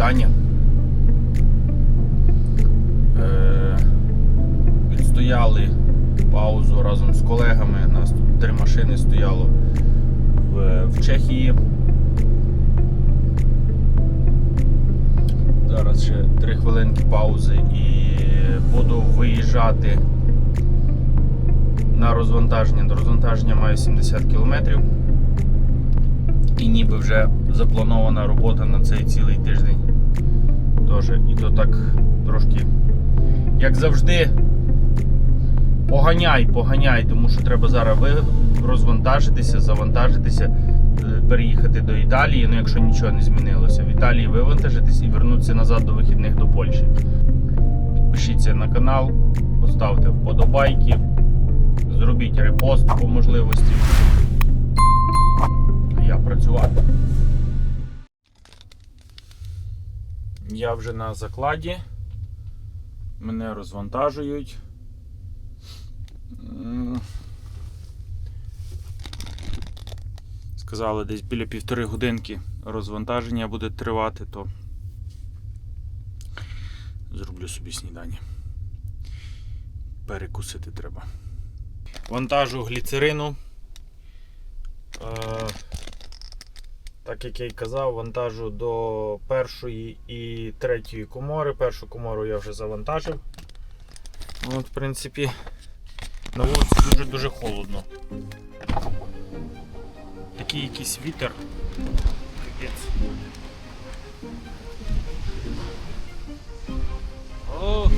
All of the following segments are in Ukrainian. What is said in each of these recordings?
вітання. Е, відстояли паузу разом з колегами. Нас тут три машини стояло в, в Чехії. Зараз ще три хвилинки паузи і буду виїжджати на розвантаження. До розвантаження маю 70 кілометрів. І ніби вже запланована робота на цей цілий тиждень. Тож, і то так трошки, як завжди, поганяй, поганяй, тому що треба зараз розвантажитися, завантажитися, е, переїхати до Італії, ну якщо нічого не змінилося. В Італії вивантажитись і вернутися назад до вихідних до Польщі. Підпишіться на канал, поставте вподобайки, зробіть репост по можливості. Я працювати. Я вже на закладі. Мене розвантажують. Сказали, десь біля півтори годинки розвантаження буде тривати, то зроблю собі снідання. Перекусити треба. Вантажу гліцерину. Так як я й казав, вантажу до першої і третьої комори. Першу комору я вже завантажив. От, в принципі, на вулиці дуже-дуже холодно. Такий якийсь вітер. Капець. Ох,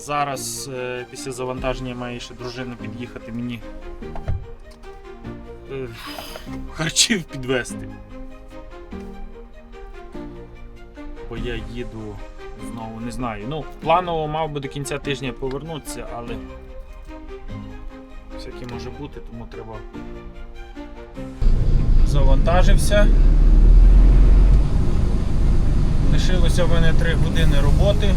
зараз е, після завантаження має ще дружина під'їхати мені е, харчів підвезти. Бо я їду знову, не знаю. Ну, планово мав би до кінця тижня повернутися, але всяке може бути, тому треба. Завантажився. Лишилося в мене 3 години роботи.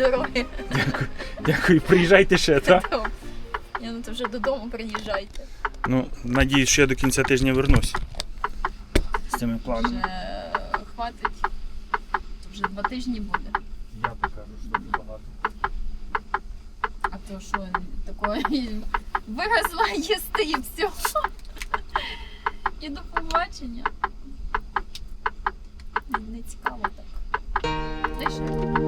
Дороги. Дякую, приїжджайте ще, так? Я ну то вже додому приїжджайте. Ну, надіюсь, що я до кінця тижня вернусь. З цими планами. Вже хватить. То вже два тижні буде. Я покажу, що дуже багато. А то що такої виразла їсти і все. І до побачення. Не цікаво так. От,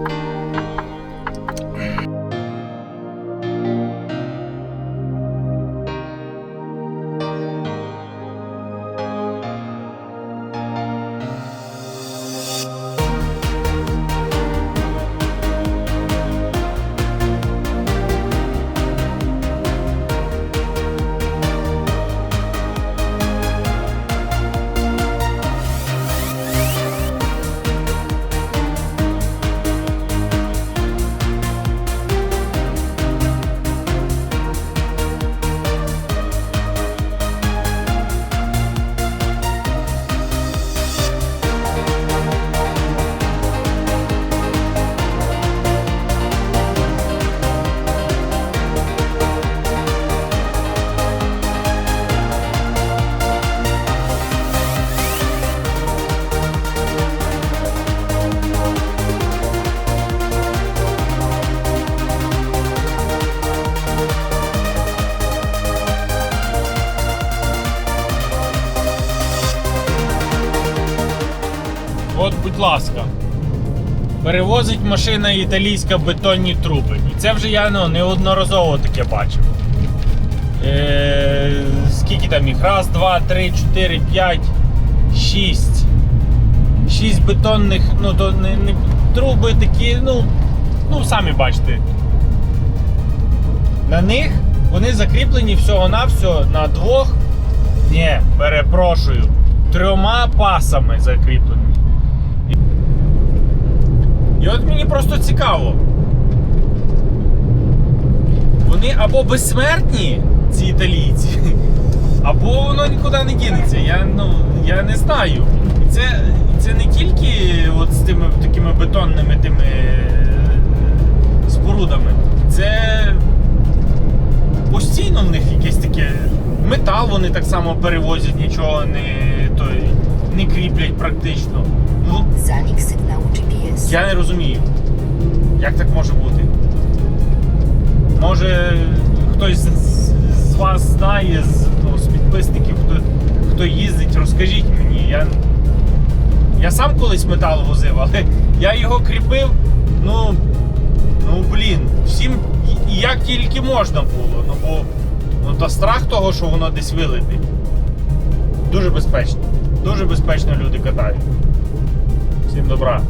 ласка. Перевозить машина італійська бетонні труби. І це вже я ну, неодноразово таке бачив. Е, скільки там їх? Раз, два, три, чотири, п'ять, шість. Шість бетонних, ну то не, не труби такі, ну, ну самі бачите. На них вони закріплені всього-навсього на двох. Ні, перепрошую. трьома пасами закріплені. І, от мені просто цікаво. Вони або безсмертні, ці італійці, або воно нікуди не дінеться. Я, ну, я не знаю. І це, це не тільки от з тими такими бетонними тими е, спорудами. Це постійно в них якесь таке. Метал вони так само перевозять, нічого не, той, не кріплять практично. Ну, Zanik sygnału GPS. Я не розумію, як так може бути. Може хтось з, з вас знає, з, ну, з підписників, хто, хто їздить, розкажіть мені. Я, я сам колись метал возив, але я його кріпив, ну, ну блін, всім як тільки можна було. Ну бо ну, та страх того, що воно десь вилетить. Дуже безпечно. Дуже безпечно люди катають. Всім добра.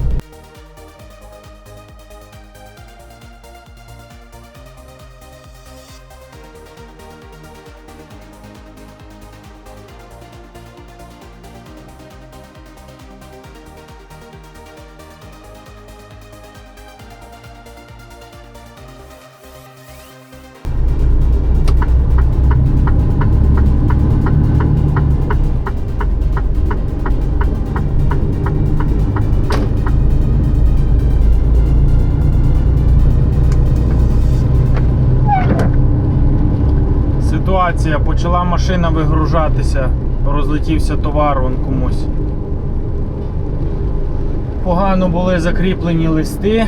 Почала машина вигружатися, розлетівся товар вон комусь. Погано були закріплені листи,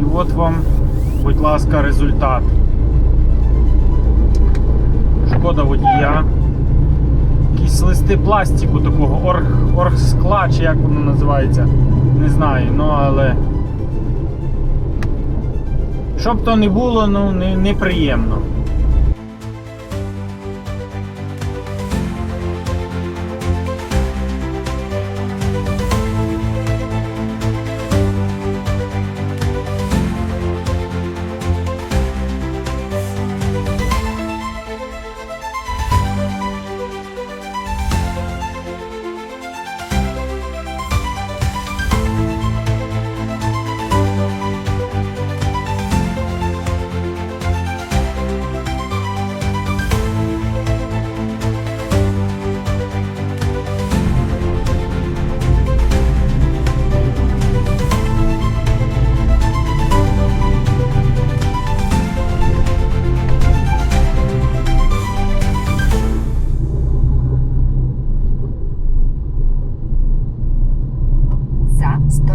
і от вам, будь ласка, результат. Шкода водія. Якісь листи пластику такого, орг, оргскла, чи як воно називається. Не знаю, ну але. Щоб то не було, ну не, неприємно.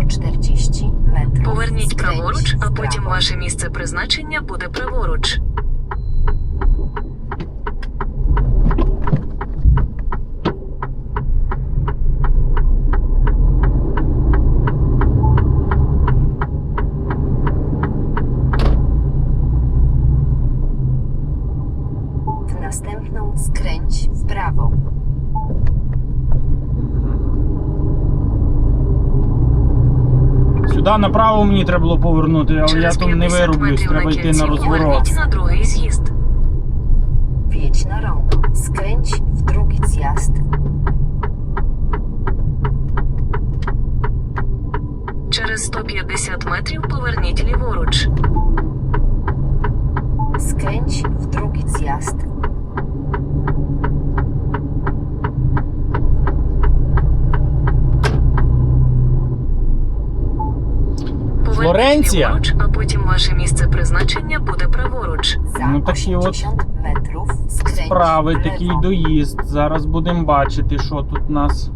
140 метрів. Поверніть праворуч, а потім ваше місце призначення буде праворуч. W następną skręć w prawo. Сюди направо мені треба було повернути, але я Через там не 50 вирублюсь, метрів треба йти на розворот. поверніть на другий з'їзд. Wjedź na rondo. Skręć w drugi zjazd. Через 150 метрів поверніть ліворуч. Skręć w drugi zjazd. Поверніть Флоренція? ліворуч, а потім ваше місце призначення буде праворуч. Ну такі от справи, 80 metrów skręć Правий w такий доїзд. Зараз будемо бачити, що тут у нас.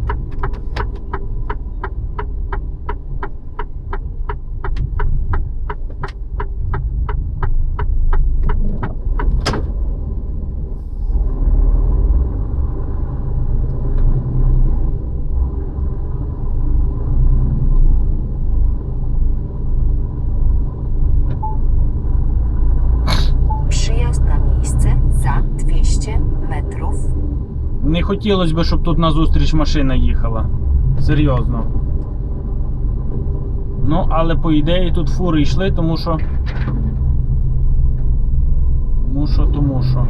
Не хотілося б, щоб тут назустріч машина їхала. Серйозно. Ну, але по ідеї тут фури йшли, тому що. Тому що, тому що.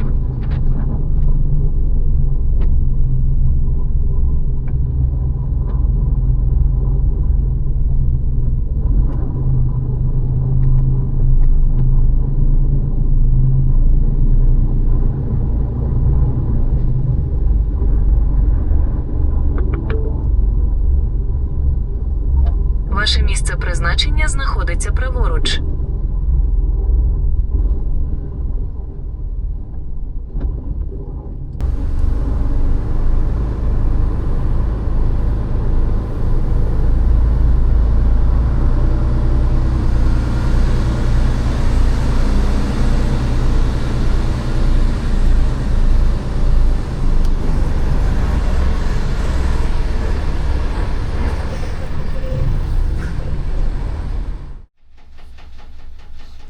Ваше місце призначення знаходиться праворуч.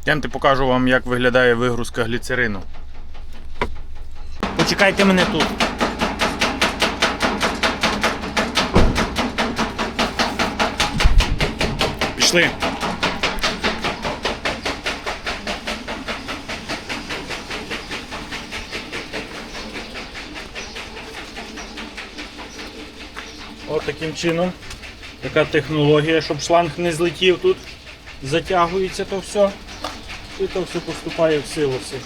Йдемте покажу вам, як виглядає вигрузка гліцерину. Почекайте мене тут. Пішли. От таким чином. Така технологія, щоб шланг не злетів тут. Затягується то все. І то все поступає в силоси.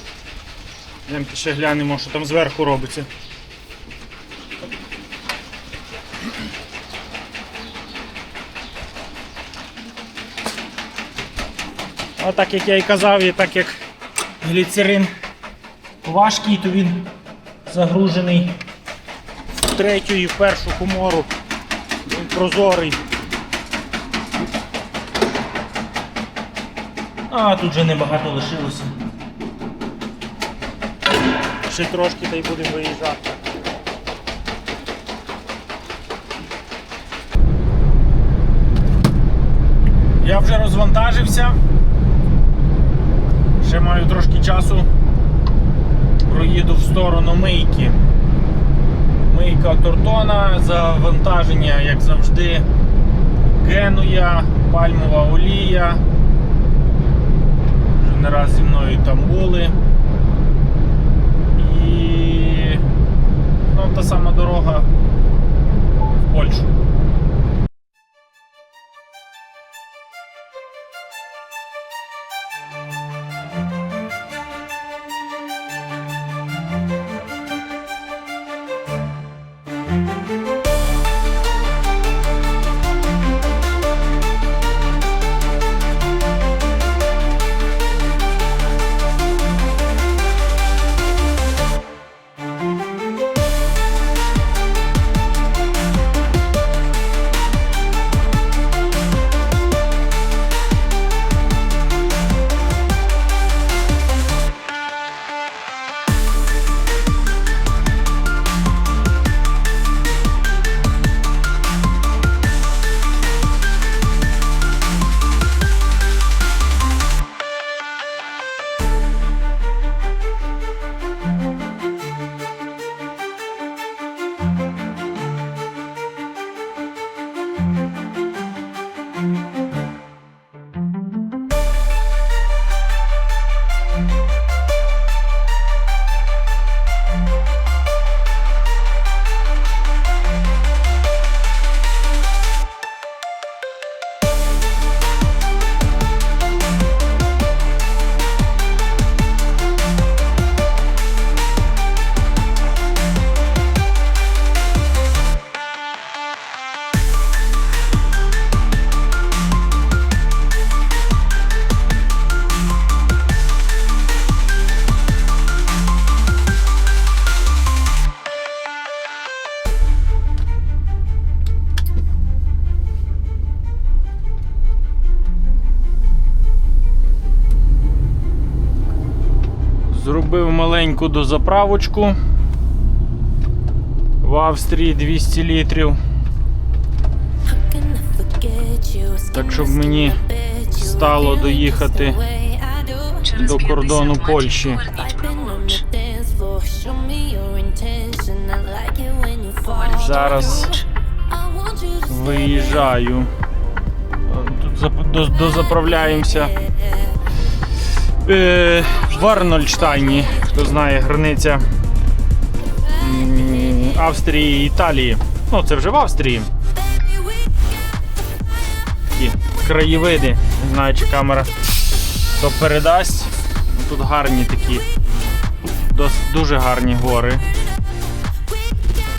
Йдемте ще глянемо, що там зверху робиться. А так як я і казав, і так як гліцерин важкий, то він загружений в третю і в першу комору. Він прозорий. А тут вже небагато лишилося. Ще трошки та й будемо виїжджати. Я вже розвантажився. Ще маю трошки часу. Проїду в сторону мийки. Мийка Тортона, завантаження, як завжди, Генуя, пальмова олія. Не раз зі мною там були. І ну, та сама дорога в Польщу. Зробив маленьку дозаправочку. В Австрії 200 літрів. Так щоб мені стало доїхати до кордону Польщі. Зараз Виїжджаю. Тут дозаправляємося. Е, в Арнольдштайні, хто знає, границя Австрії і Італії. Ну, це вже в Австрії. Такі краєвиди. Не знаю, чи камера то передасть. Ну, Тут гарні такі, дуже гарні гори.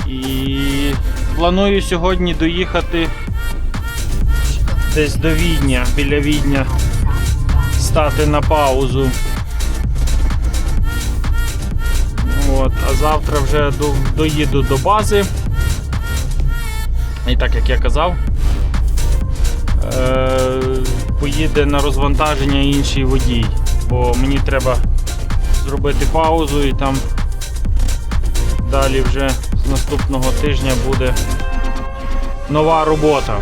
І планую сьогодні доїхати десь до Відня, біля Відня стати на паузу. От, а завтра вже до, доїду до бази. І так як я казав, е, поїде на розвантаження інший водій, бо мені треба зробити паузу і там далі вже з наступного тижня буде нова робота.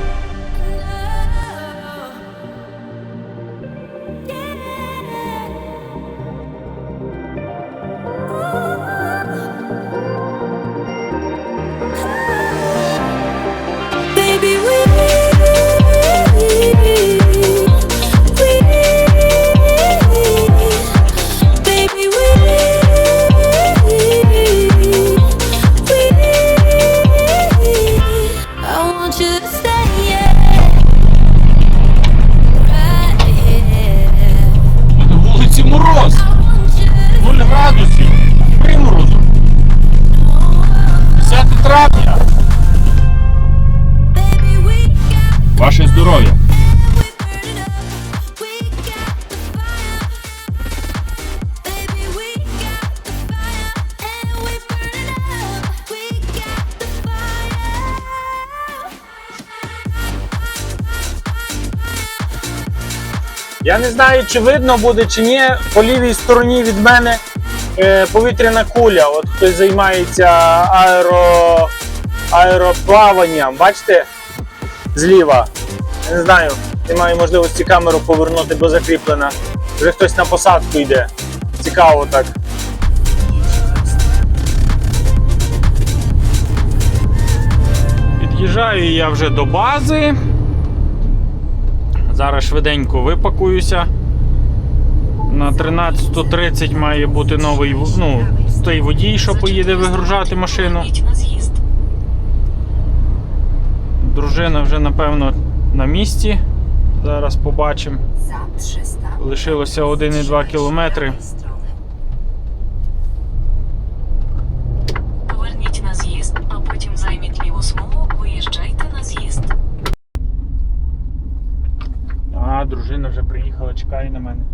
Я не знаю, чи видно буде, чи ні. По лівій стороні від мене е, повітряна куля. От хтось займається аеро, аероплаванням. Бачите? Зліва. Не знаю, немає можливості камеру повернути, бо закріплена. Вже хтось на посадку йде. Цікаво так. Під'їжджаю я вже до бази. Зараз швиденько випакуюся. На 13.30 має бути новий ну, той водій, що поїде вигружати машину. Дружина вже, напевно, на місці. Зараз побачимо. Za 300 Лишилося 1,2 кілометри. strony. Поверніть на з'їзд, а потім займіть ліву смугу, виїжджайте на з'їзд. А, дружина вже чекає на мене.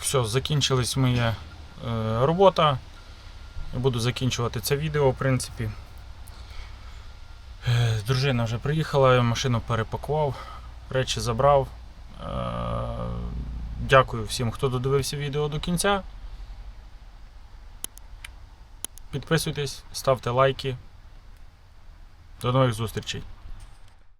Все, закінчилась моя е, робота. Буду закінчувати це відео, в принципі. Е, дружина вже приїхала, я машину перепакував, речі забрав. Е, дякую всім, хто додивився відео до кінця. Підписуйтесь, ставте лайки. До нових зустрічей.